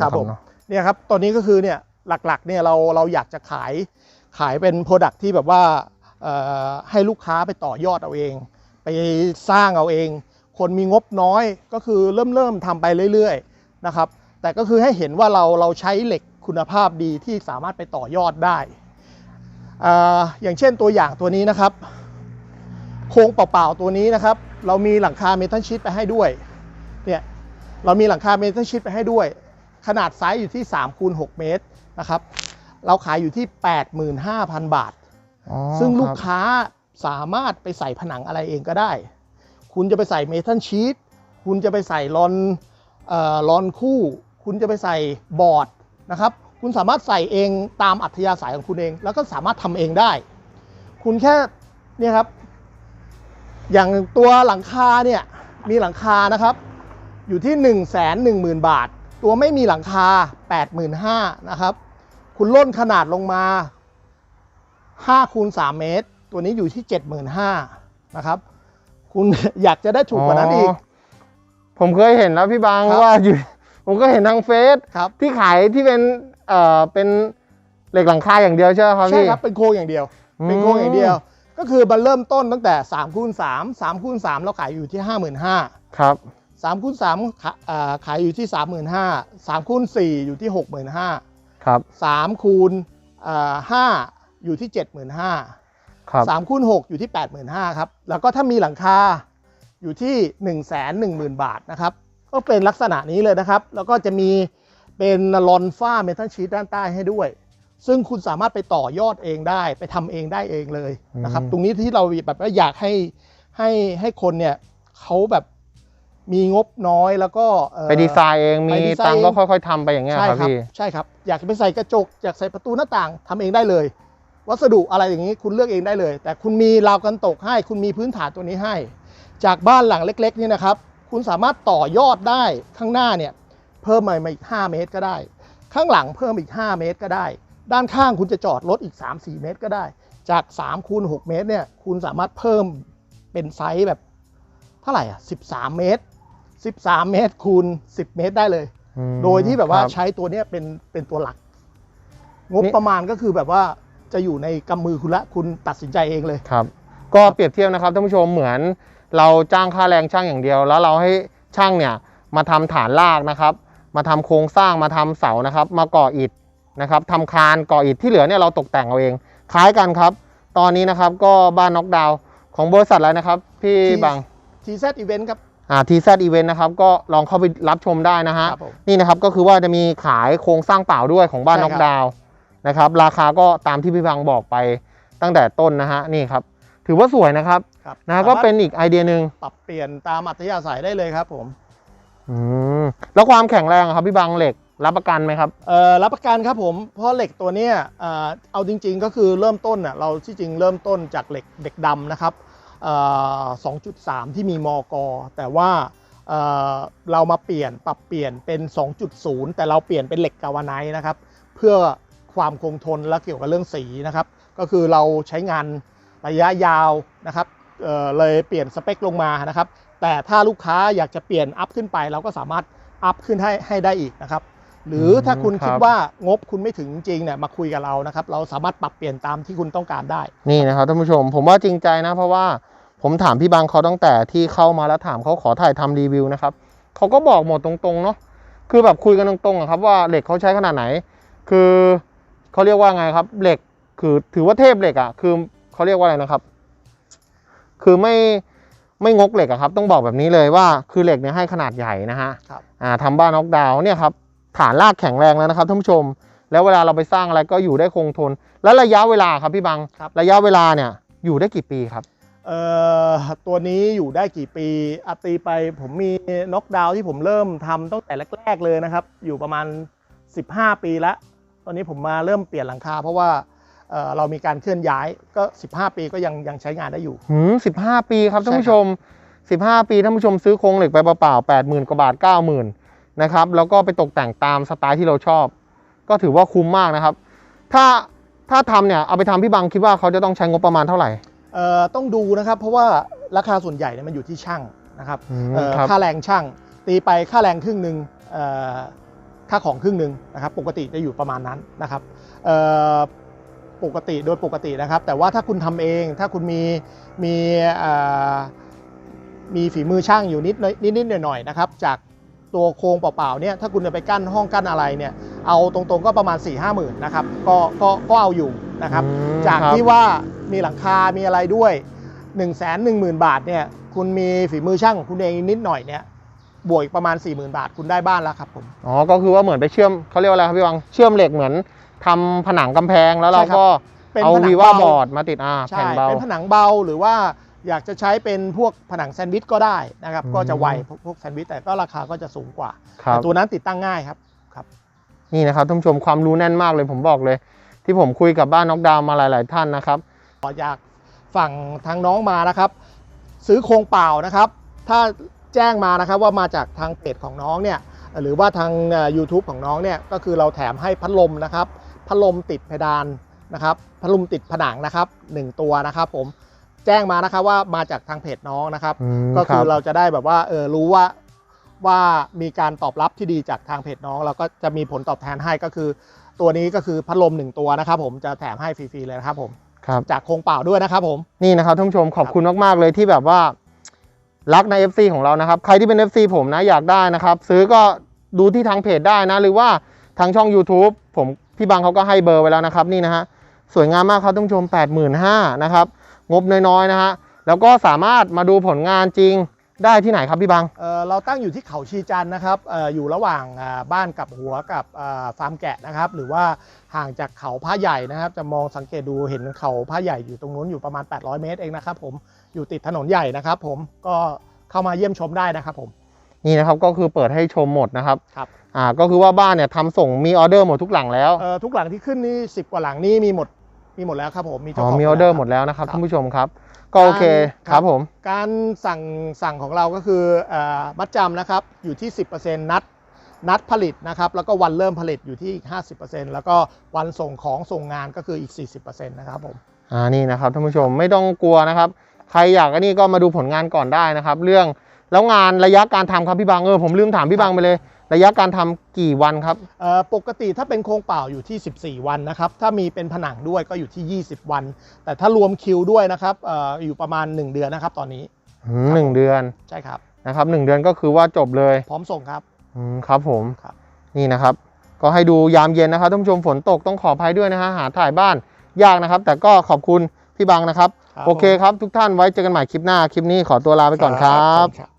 ครับนะผมเนาะเนี่ยครับตอนนี้ก็คือเนี่ยหลักๆเนี่ยเราเราอยากจะขายขายเป็นโปรดักที่แบบว่าเอ่อให้ลูกค้าไปต่อยอดเอาเอง ไปสร้างเอาเอง คนมีงบน้อยก็คือเริ่มเริ่มทำไปเรื่อยๆนะครับ แต่ก็คือให้เห็นว่าเราเราใช้เหล็กคุณภาพดีที่สามารถไปต่อยอดได้อ่าอย่างเช่นตัวอย่างตัวนี้นะครับ โครงเปล่าๆตัวนี้นะครับ เรามีหลังคาเมทัลชีตไปให้ด้วยเนี่ยเรามีหลังคาเมทัลชีตไปให้ด้วย ขนาดไซส์อยู่ที่3คูณ6เมตรนะครับ เราขายอยู่ที่ 85,000 บาทอ๋อซึ่งลูกรับค้าสามารถไปใส่ผนังอะไรเองก็ได้ คุณจะไปใส่เมทัลชีตคุณจะไปใส่ลอนเอ่อลอนคู่ คุณจะไปใส่บอร์ดนะครับคุณสามารถใส่เองตามอัธยาศัยของคุณเอง แล้วก็สามารถทำเองได้ คุณแค่เนี่ยครับ อย่างตัวหลังคาเนี่ยมีหลังคานะครับ อยู่ที่ 1 1 0 0 0 0 บาท ตัวไม่มีหลังคา 85,000นะครับ คุณล่นขนาดลงมา5คูณ3เมตร ตัวนี้อยู่ที่ 75,000นะครับ คุณอยากจะได้ถูกกว่านั้นอีก ผมเคยเห็นแล้วพี่บางครับว่าอยู่ ผมก็เห็นทางเฟซครับ ที่ขายที่เป็นเอ่อเป็นเหล็กหลังคาอย่างเดียวใช่ไหมครับใช่พี่ครับ เป็นโครงอย่างเดียวอืมเป็นโครงอย่างเดียว ก็คือมันเริ่มต้นตั้งแต่3คูณ3 3คูณ3เราขายอยู่ที่ 55,000 ครับ 3คูณ3ขาอ่าขายอยู่ที่35,000 3คูณ4อยู่ที่65,000ครับ3คูณอ่า5อยู่ที่75,000ครับ3คูณ6อยู่ที่85,000ครับ แล้วก็ถ้ามีหลังคาอยู่ที่1 1 0 0 0 0บาทนะครับ ก็เป็นลักษณะนี้เลยนะครับ แล้วก็จะมีเป็นลอนฝ้าเมทัลชีตด้านใต้ให้ด้วย ซึ่งคุณสามารถไปต่อยอดเองได้ ไปทำเองได้เองเลยนะครับอืมตรงนี้ที่เราแบบว่าอยากให้ให้ให้คนเนี่ยเขาแบบ มีงบน้อยแล้วก็เอ่อ ไปดีไซน์เองมีไปดีไซน์ ตังค์ก็เองค่อยๆทำไปอย่างเงี้ยใช่ครับครับพี่ใช่ครับ อยากจะไปใส่กระจก อยากใส่ประตูหน้าต่างทำเองได้เลย วัสดุอะไรอย่างนี้คุณเลือกเองได้เลย แต่คุณมีราวกันตกให้ คุณมีพื้นฐานตัวนี้ให้ จากบ้านหลังเล็กๆนี่นะครับ คุณสามารถต่อยอดได้ข้างหน้าเนี่ยเพิ่มมาอีก 5 เมตรก็ได้ ข้างหลังเพิ่มอีก 5 เมตรก็ได้ ด้านข้างคุณจะจอดรถอีก 3-4 เมตรก็ได้ จาก3คูณ6เมตรเนี่ยคุณสามารถเพิ่มเป็นไซส์แบบเท่าไหร่อะ13 เมตร 13 เมตรคูณ 10 เมตรได้เลย อืมโดยที่แบบว่าครับ ใช้ตัวเนี้ยเป็นเป็นตัวหลัก งบนี่ ประมาณก็คือแบบว่าจะอยู่ในกำมือคุณละคุณตัดสินใจเองเลย ครับก็เปรียบเทียบนะครับท่านผู้ชมเหมือนเราจ้างค่าแรงช่างอย่างเดียว แล้วเราให้ช่างเนี่ยมาทำฐานรากนะครับ มาทำโครงสร้างมาทำเสานะครับ มาก่ออิฐนะครับทำคานก่ออิฐที่เหลือเนี่ยเราตกแต่งเอาเองคล้ายกันครับ ตอนนี้นะครับก็บ้านน็อกดาวน์ของบริษัทอะไรนะครับ พี่ที่บัง TZ Event ครับ อ่าทีแซอีเวนต์นะครับก็ลองเข้าไปรับชมได้นะฮะ ครับผม นี่นะครับก็คือว่าจะมีขายโครงสร้างเปล่าด้วยของบ้านใช่น็ครัอบกดาวน์นะครับ ราคาก็ตามที่พี่บังบอกไปตั้งแต่ต้นนะฮะนี่ครับ ถือว่าสวยนะครับครับนะฮะสามารถก็เป็นอีกไอเดียหนึ่งปรับเปลี่ยนตามอัธยาศัยได้เลยครับผมอืมแล้วความแข็งแรงอะครับพี่บังเหล็กรับประกันไหมครับ เอ่อรับประกันครับผมเพราะเหล็กตัวเนี้ยเอ่อเอาจริง ๆ ก็คือเริ่มต้นน่ะเราที่จริงเริ่มต้นจากเหล็กเด็กดำนะครับเอ่อ 2.3 ที่มีมอกแต่ว่าเเรามาเปลี่ยนปรับเปลี่ยนเป็น 2.0 แต่เราเปลี่ยนเป็นเหล็กกาวไนท์นะครับ เพื่อความคงทนและเกี่ยวกับเรื่องสีนะครับ ก็คือเราใช้งานระยะยาวนะครับเเลยเปลี่ยนสเปคลงมานะครับ แต่ถ้าลูกค้าอยากจะเปลี่ยนอัพขึ้นไป เราก็สามารถอัพขึ้นให้ให้ได้อีกนะครับ หรือถ้าคุณครับคิดว่างบคุณไม่ถึงจริงเนี่ยมาคุยกับเรานะครับ เราสามารถปรับเปลี่ยนตามที่คุณต้องการได้ นี่นะครับท่านผู้ชม ผมว่าจริงใจนะ เพราะว่าผมถามพี่บังเขาตั้งแต่ที่เข้ามาแล้วถามเขาขอถ่ายทำรีวิวนะครับเขาก็บอกหมดตรงๆเนาะคือแบบคุยกันตรงๆอะครับว่าเหล็กเขาใช้ขนาดไหน คือเขาเรียกว่าไงครับเหล็กคือถือว่าเทพเหล็กอะคือเขาเรียกว่าอะไรนะครับ คือไม่ไม่งกเหล็กอะครับ ต้องบอกแบบนี้เลยว่าคือเหล็กเนี่ยให้ขนาดใหญ่นะฮะครับอ่าทำบ้านน็อกดาวน์เนี่ยครับ ฐานรากแข็งแรงแล้วนะครับท่านผู้ชม แล้วเวลาเราไปสร้างอะไรก็อยู่ได้คงทน แล้วระยะเวลาครับพี่บังครับ ระยะเวลาเนี่ยอยู่ได้กี่ปีครับ เอ่อตัวนี้อยู่ได้กี่ปีอาตีไปผมมีน็อกดาวน์ที่ผมเริ่มทำตั้งแต่แรกๆเลยนะครับ อยู่ประมาณ 15 ปีแล้วตอนนี้ผมมาเริ่มเปลี่ยนหลังคา เพราะว่าเอ่อเรามีการเคลื่อนย้ายก็ 15 ปีก็ยังยังใช้งานได้อยู่ หืมสิบห้าปีครับท่านใช่ผู้ชมสิบห้าปีท่านผู้ชมซื้อโครงเหล็กไปเปล่าๆแปดหมื่นกว่าบาทเก้าหมื่น นะครับ แล้วก็ไปตกแต่งตามสไตล์ที่เราชอบ ก็ถือว่าคุ้มมากนะครับ ถ้าถ้าทำเนี่ยเอาไปทำพี่บังคิดว่าเขาจะต้องใช้งบประมาณเท่าไหร่เอ่อต้องดูนะครับ เพราะว่าราคาส่วนใหญ่เนี่ยมันอยู่ที่ช่างนะครับอืมเอ่อครับค่าแรงช่างตีไปค่าแรงครึ่งหนึ่งเอ่อค่าของครึ่งหนึ่งนะครับปกติจะอยู่ประมาณนั้นนะครับเอ่อปกติโดยปกตินะครับ แต่ว่าถ้าคุณทำเองถ้าคุณมีมีเอ่อมีฝีมือช่างอยู่นิดนิดนิดหน่อยหน่อยๆนะครับจาก ตัวโครงเปล่าๆเนี่ยถ้าคุณจะไปกั้นห้องกั้นอะไรเนี่ยเอาตรงๆก็ประมาณ4ี่ห้าหมื่นนะครับก็ก็ก็เอาอยู่นะครับอืมจากครับที่ว่ามีหลังคา มีอะไรด้วย1นึ่งแสนหนึ่งหมื่นบาทเนี่ยคุณมีฝีมือช่างของคุณเองนิดหน่อยเนี่ยบวกอีกประมาณ4 0,000บาทคุณได้บ้านแล้วครับผม อ๋อก็คือว่าเหมือนไปเชื่อมเขาเรียกว่าอะไรครับพี่วังเชื่อมเหล็กเหมือนทำผนังกำแพงแล้วเราใช่ครับ ก็เป็นเอาผนังวีว่าเบาบอร์ดมาติดอ่าใช่แผ่นเบา เป็นผนังเบาหรือว่า อยากจะใช้เป็นพวกผนังแซนด์วิชก็ได้นะครับอืมก็จะไวพวกพวกแซนด์วิชแต่ก็ราคาก็จะสูงกว่าครับแต่ตัวนั้นติดตั้งง่ายครับ นี่นะครับท่านผู้ชมความรู้แน่นมากเลยผมบอกเลย ที่ผมคุยกับบ้านน็อกดาวน์มาหลาย ๆ ท่านนะครับอยากฝั่งทางน้องมานะครับ ซื้อโครงเปล่านะครับ ถ้าแจ้งมานะครับว่ามาจากทางเพจของน้องเนี่ยหรือว่าทางเอ่อ YouTube ของน้องเนี่ยก็คือเราแถมให้พัดลมนะครับพัดลมติดเพดานนะครับพัดลมติดผนังนะครับหนึ่งตัวนะครับผม แจ้งมานะครับว่ามาจากทางเพจน้องนะครับ อืมก็คือรับ เราจะได้แบบว่าเออรู้ว่าว่ามีการตอบรับที่ดีจากทางเพจน้อง เราก็จะมีผลตอบแทนให้ก็คือ ตัวนี้ก็คือพัดลมหนึ่งตัวนะครับ ผมจะแถมให้ฟรีๆเลยนะครับผมครับ จากโครงเปล่าด้วยนะครับผม นี่นะครับท่านผู้ชมขอบคุณมาก ๆ เลยที่แบบว่า รักใน FC ของเรานะครับ ใครที่เป็น FC ผมนะอยากได้นะครับ ซื้อก็ดูที่ทางเพจได้นะ หรือว่าทางช่อง YouTube ผมพี่บังเขาก็ให้เบอร์ไว้แล้วนะครับ นี่นะฮะสวยงามมากครับท่านผู้ชม 85,000นะครับ งบน้อยๆนะฮะแล้วก็สามารถมาดูผลงานจริงได้ที่ไหนครับพี่บัง เอ่อเราตั้งอยู่ที่เขาชีจันทร์นะครับเอออยู่ระหว่างอ่าบ้านกับหัวกับอ่าฟาร์มแกะนะครับ หรือว่าห่างจากเขาพระใหญ่นะครับ จะมองสังเกตดูเห็นเขาพระใหญ่อยู่ตรงนู้นอยู่ประมาณ 800 เมตรเองนะครับผมอยู่ติดถนนใหญ่นะครับ ผมก็เข้ามาเยี่ยมชมได้นะครับผม นี่นะครับก็คือเปิดให้ชมหมดนะครับครับ อ่าก็คือว่าบ้านเนี่ยทำส่งมีออเดอร์หมดทุกหลังแล้ว เอ่อทุกหลังที่ขึ้นนี่10 กว่าหลังนี่มีหมด มีหมดแล้วครับผมมีเจ้าอ๋อของมีออเดอร์แล้วหมดแล้วนะครับครับท่านผู้ชมครับ ก็โอเคการครับผม การสั่งสั่งของเราก็คือเออมัดจำนะครับอยู่ที่ 10%นัดนัดผลิตนะครับแล้วก็วันเริ่มผลิตอยู่ที่อีก50%แล้วก็วันส่งของส่งงานก็คืออีก 40%นะครับผมอ่านี่นะครับท่านผู้ชมไม่ต้องกลัวนะครับ ใครอยากอันนี้ก็มาดูผลงานก่อนได้นะครับ เรื่องแล้วงานระยะการทำครับพี่บังเออผมลืมถามพี่บังไปเลย ระยะการทำกี่วันครับเอ่อปกติถ้าเป็นโครงเปล่าอยู่ที่ 14 วันนะครับ ถ้ามีเป็นผนังด้วยก็อยู่ที่ 20 วัน แต่ถ้ารวมคิวด้วยนะครับเอออยู่ประมาณ 1 เดือนนะครับ ตอนนี้อืมหนึ่งเดือนใช่ครับนะครับหนึ่งเดือนก็คือว่าจบเลย พร้อมส่งครับอืมครับผมครับนี่นะครับ ก็ให้ดูยามเย็นนะครับท่านผู้ชมฝนตกต้องขออภัยด้วยนะฮะหาถ่ายบ้านยากนะครับ แต่ก็ขอบคุณพี่บังนะครับครับโอเคครับทุกท่านไว้เจอกันใหม่คลิปหน้าคลิปนี้ขอตัวลาไปก่อนครับครับ